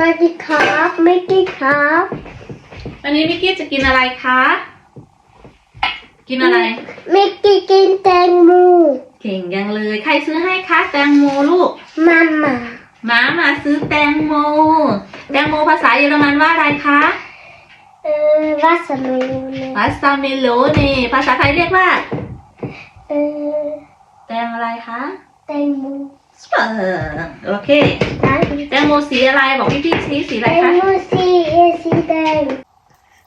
สวัสดีครับมิกกี้ครับวันนี้มิกกี้จะกินอะไรคะ กินอะไร มิกกี้กินแตงโมเก่งยังเลย ใครซื้อให้คะ แตงโมลูกมาม่าหมามาซื้อแตงโม แตงโมภาษาเยอรมันว่าอะไรคะ เออวัสดุเลยวัสซาเมโลนี่ภาษาไทยเรียกว่า เออแตงอะไรคะ แตงโมเออ โอเคแตงแตงโมสีอะไรบอกพี่พี่ๆสีสีอะไรคะโมสีเอสีแดง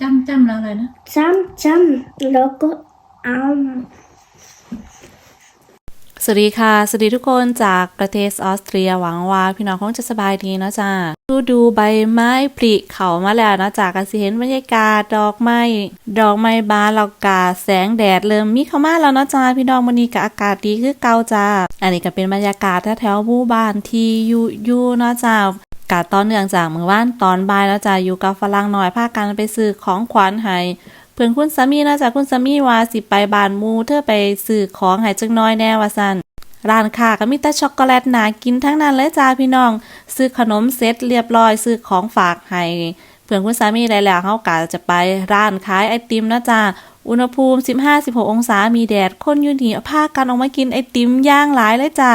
จำจำแล้วอะไรนะจำจำแล้วก็เอา สวัสดีค่ะ สวัสดีทุกคนจากประเทศออสเตรียหวังว่า พี่น้องคงจะสบายดีนะจ๊ะดูดูใบไม้ผลิเขามาแล้วนะจ๊ะก็สิเห็นบรรยากาศดอกไม้ดอกไม้บานแล้วก็แสงแดดเริ่มมีเข้ามาแล้วนะจ๊ะพี่น้องวันนี้ก็อากาศดีคือเก่าจ้าอันนี้ก็เป็นบรรยากาศแถวๆหมู่บ้านที่อยู่อยู่นะจ๊ะกาตอนเนื่องจากเมื่อวานตอนบ่ายแล้วจ้ะอยู่กับฝรั่งหน่อยพากันไปซื้อของขวัญให้ เพื่อนคุณสามีนะจ๊ะคุณสามีว่าสิไปบานมูเธอไปซื้อของให้จังน้อยแน่ว่าซั่นร้านค้าก็มีแต่ช็อกโกแลตหนากินทั้งนั้นเลยจ้าพี่น้อง ซื้อขนมเสร็จเรียบร้อยซื้อของฝากให้เพื่อนคุณสามีได้แล้วเฮากะจะไปร้านขายไอติมนะจ๊ะอุณหภูมิ 15-16 องศามีแดดคนอยู่นี่พากันออกมากินไอติมย่างหลายเลยจ้า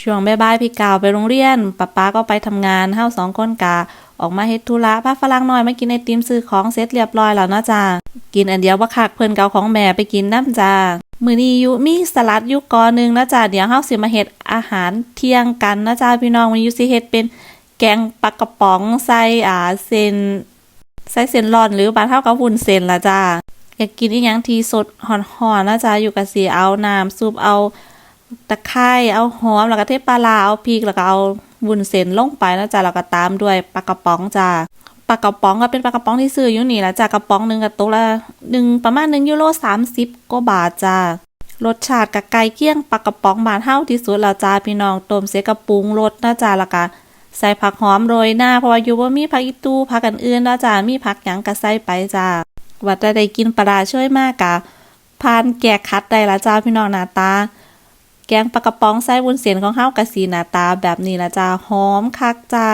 ช่วงบ่ายๆพี่กาวไปโรงเรียนป้าป้าก็ไปทำงานเฮาสองคนกา ออกมาเฮ็ดธุระพาฝรั่งน้อยมากินไอติมซื้อของเสร็จเรียบร้อยแล้วนะจ้ากินอันเดียวบ่าคักเพิ่นเกเอาของแม่ไปกินน้ำจ้ามือนี้อยู่มีสลัดยู่กอหนึงนะจ้าเดี๋ยวเฮาสิมาเฮ็ดอาหารเที่ยงกันนะจ้าพี่น้องวันอยู่สิเฮ็ดเป็นแกงปลากระป๋องใส่อ่าเส้นใส่เส้นร้อนหรือบานเฮาก็วุ้นเส้นละจ้าอยากกินอีหยังทีสดฮ้อนๆนะจ้าอยู่กับสิเอาน้ำซุปเอาตะไคร้เอาหอมแล้วก็เทปลาร้าเอาพริกแล้วก็เอา วุ้นเส้นลงไปแล้วจ้ะแล้วก็ตามด้วยปลากระป๋องจ้ะปลากระป๋องก็เป็นปลากระป๋องที่ซื้ออยู่นี่แหละจ้ะกระป๋องหนึ่งกับตัวละหนึ่งประมาณหนึ่งยูโรสามสิบกว่าบาทจ้ะรสชาติกับไก่เกี้ยงปลากระป๋องบานเท่าที่สุดแล้วจ้าพี่น้องต้มเสร็จกระปุงรสนะจ้ะแล้วก็ใส่ผักหอมโรยหน้าเพราะว่าอยู่ว่ามีผักอีตู้ผักอันอื่นแล้วจ้ะมีผักหยังก็ใส่ไปจ้ะว่าจะได้กินปลาช่วยมากกะพานแกะคัดได้ละจ้าพี่น้องนาตา แกงปลากระป๋องไส้วุ้นเส้นของเฮาวกะสีหน้าตาแบบนี้ละจ้าหอมคักจ้า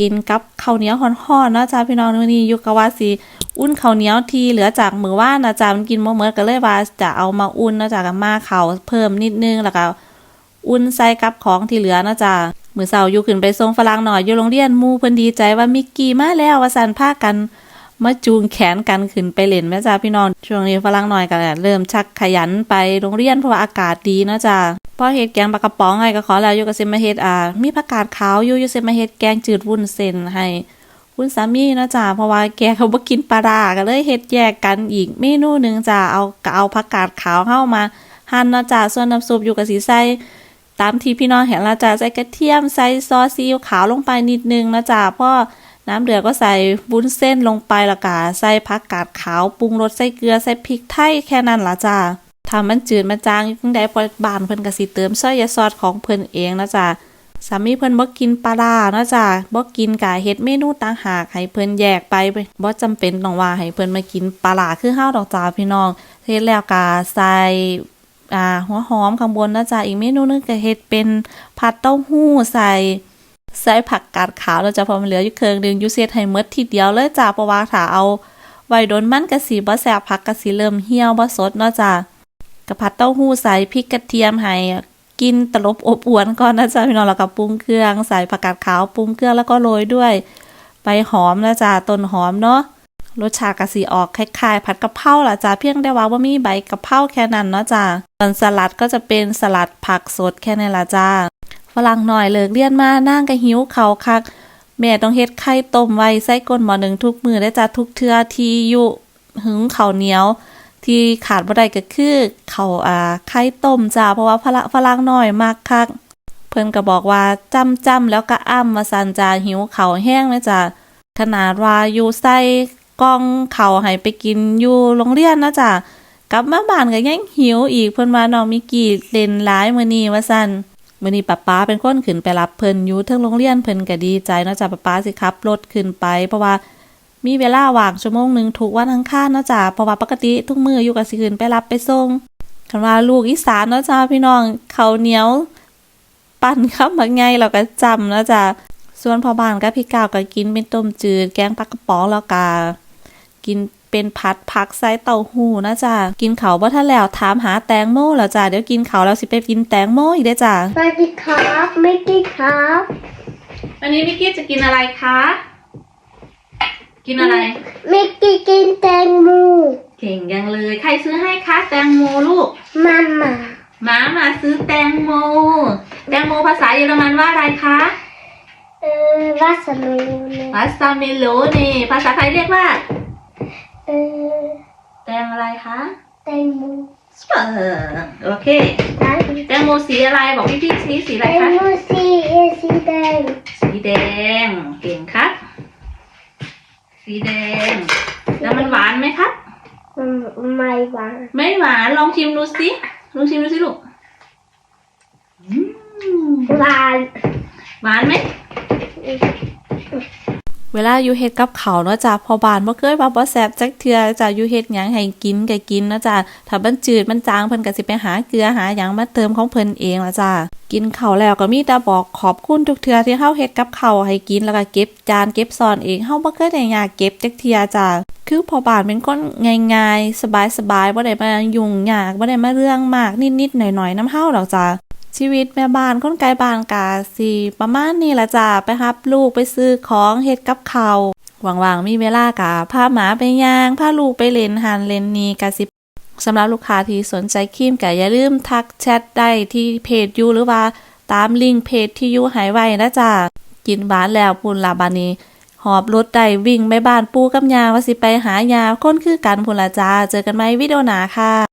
กินกับข้าวเหนียวห่อนๆนะจ้าพี่น้องนี้อยู่กว่าสิอุ่นข้าวเหนียวทีเหลือจากมือว่านนะจ้ามันกินบ่หมดก็เลยว่าจะเอามาอุ่นนะจ้ากับมาเขาเพิ่มนิดนึงแล้วก็อุ่นใส่กับของที่เหลือนะจ้ามือเช้าอยู่ขึ้นไปส่งฝรั่งหน่อยอยู่โรงเรียนมูเพิ่นดีใจว่ามิกกี้มาแล้วว่าซั่นพากันมาจูงแขนกันขึ้นไปเล่นแม่จ้าพี่น้องช่วงนี้ฝรั่งหน่อยก็เริ่มชักขยันไปโรงเรียนเพราะว่าอากาศดีเนาะจ้า อเฮ็ดแกงปลากระป๋องให้ก็ขอแล้วอยู่กับเซมาเฮ็ดอ่ามีผักกาดขาวอยู่อยู่เซมาเฮ็ดแกงจืดวุ้นเส้นให้คุณสามีนะจ้าเพราะว่าแกเขาบ่กินปลาร้าก็เลยเฮ็ดแยกกันอีกเมนูหนึ่งจ้าเอาก็เอาผักกาดขาวเฮามาหั่นนะจ้าส่วนน้ำซุปอยู่กับสีใส่ตามที่พี่น้องเห็นละจ้าใส่กระเทียมใส่ซอสซีอิ๊วขาวลงไปนิดนึงนะจ้าเพราะน้ำเดือดก็ใส่วุ้นเส้นลงไปล้วก็ใส่ผักกาดขาวปรุงรสใส่เกลือใส่พริกไทยแค่นั้นละจ้า ถ้ามันจืดมันจางยังได้ปอยบานเพิ่นก็สิเติมซอยยาซอสของเพิ่นเองนะจ้าสามีเพิ่นบ่กินปลาร้านะจ้าบ่กินกะเฮ็ดเมนูต่างหากให้เพิ่นแยกไปบ่จำเป็นต้องว่าให้เพิ่นมากินปลาร้าคือเฮาดอกจ้าพี่น้องเฮ็ดแล้วก็ใส่อ่าหัวหอมข้างบนนะจ้าอีกเมนูนึงก็เฮ็ดเป็นผัดเต้าหู้ใส่ใส่ผักกาดขาวแล้วจะพอมันเหลืออยู่เครื่องนึงอยูเซตให้หมดทีเดียวเลยจ้าเพราะว่าถ้าเอาไว้โดนมันกะสีบ่แซ่บผักกะสีเริ่มเหี่ยวบ่สดเนาะจ้า กะผัดเต้าหู้ใส่พริกกระเทียมให้กินตลบอบอวนก่อนนะจ้าพี่น้องแล้วก็ปรุงเครื่องใส่ผักกาดขาวปรุงเครื่องแล้วก็โรยด้วยใบหอมนะจ้าต้นหอมเนาะรสชาติกะสีออกคล้ายๆ ผัดกะเพราล่ะจ้าเพียงได้ว่าว่ามีใบกะเพราแค่นั้นเนาะจ้าส่วนสลัดก็จะเป็นสลัดผักสดแค่นั้นละจ้าฝรั่งหน่อยเลิกเรียนมานั่งก็หิวเขาคัก แม่ต้องเฮ็ดไข่ต้มไว้ใส่ก้นหม้อหนึ่งทุกมือได้จ้ะทุกเทือทีอยู่หึงเขาเหนียว ที่ขาดบ่ได้ก็คือเขาอ่าไข่ต้มจ้าเพราะว่าฝรั่งฝรั่งน้อยมากคักเพิ่นก็บอกว่าจำจำแล้วก็อ้ำว่าสันจาหิวเขาแห้งเลยจ้ะขนาดว่าอยู่ใส่กล่องเขาให้ไปกินอยู่โรงเรียนนะจ้ะกลับมาบ้านก็ยังหิวอีกเพิ่นว่าน้องมิกี้เล่นหลายมื้อนี้ว่าซั่นมื่อนี้ป้าป้าเป็นคนขึ้นไปรับเพิ่นอยู่เทั้งโรงเรียนเพิ่นก็ดีใจนะจ้ะป้าป้าสิขับรถขึ้นไปเพราะว่า มีเวลาว่างชั่วโมงหนึงทุกวันอังคารเนาะจ้ะเพราะว่าปกติทุกมื้ออยู่ก็สิขึ้นไปรับไปส่งคันว่าลูกอีสานเนาะจ้ะพี่น้องข้าวเหนียว ปั่นคำบักไงเราก็จำเนาะจ้ะส่วนพ่อบ้านกับพี่ก้าวก็กินเป็นต้มจืด แกงปลากระป๋องแล้วก็กินเป็นผัดผักใส่เต้าหู้นะจ๊ะกินเขาวบ่ทันแล้วถามหาแตงโมแล้วจ้ะเดี๋ยวกินเขาวแล้วสิไปกินแตงโมอีกได้อจ้ะสวัสดีครับมิกกี้ครับวันนี้มิกกี้จะกินอะไรคะ กินอะไร มิกกี้กินแตงโมเก่งยังเลย ใครซื้อให้คะแตงโมลูกมาม่าหมามาซื้อแตงโม แตงโมภาษาเยอรมันว่าอะไรคะ เออวาสเมลเนวัสซาเมโลนี่ภาษาไทยเรียกว่า เออแตงอะไรคะแตงโมเออโอเคร้านแตงโมสีอะไรบอกพี่พี่ๆสีสีอะไรแตงคะ โมสีเอสีแดง สีแดง เก่งครับ สีแดง แล้วมันหวานไหมครับ อืม ไม่หวานไม่หวานลองชิมดูสิลองชิมดูสิลูกอืมหวานหวานไหม เวลาอยู่เฮ็ดกับเขาเนาะจ้ะพอบานบ่เคยว่าบ่แซ่บจักเทื่อจ้ะอยู่เฮ็ดหยังให้กินก็กินเนาะจ้ะถ้ามันจืดมันจางเพิ่นก็สิไปหาเกลือหาหยังมาเติมของเพิ่นเองล่ะจ้ะกินข้าวแล้วก็มีแต่บอกขอบคุณทุกเทื่อที่เฮาเฮ็ดกับข้าวให้กินแล้วก็เก็บจานเก็บซอนเองเฮาบ่เคยได้ยากเก็บจักเทื่อจ้ะคือพอบานเป็นคนง่ายๆสบายๆบ่ได้มายุ่งยากบ่ได้มาเรื่องมากนิดๆหน่อยๆน้ำเฮาดอกจ้ะ ชีวิตแม่บ้านคนไกลบ้านกาสิประมาณนี้ละจ้ะไปรับลูกไปซื้อของเฮ็ดกับข้าวว่างๆมีเวลากะพาหมาไปย่างพาลูกไปเล่นหันเล่นนีกะสิสำหรับลูกค้าที่สนใจครีมก็อย่าลืมทักแชทได้ที่เพจยูหรือว่าตามลิงก์เพจที่ยูหายไว้นะจ้ะกินหวานแล้วพุ่นลาบานีหอบรถได้วิ่งไปบ้านปูกับยาว่าสิไปหายาคนคือกันพุ่นละจ้าเจอกันไหมวิดีโอหนาค่ะ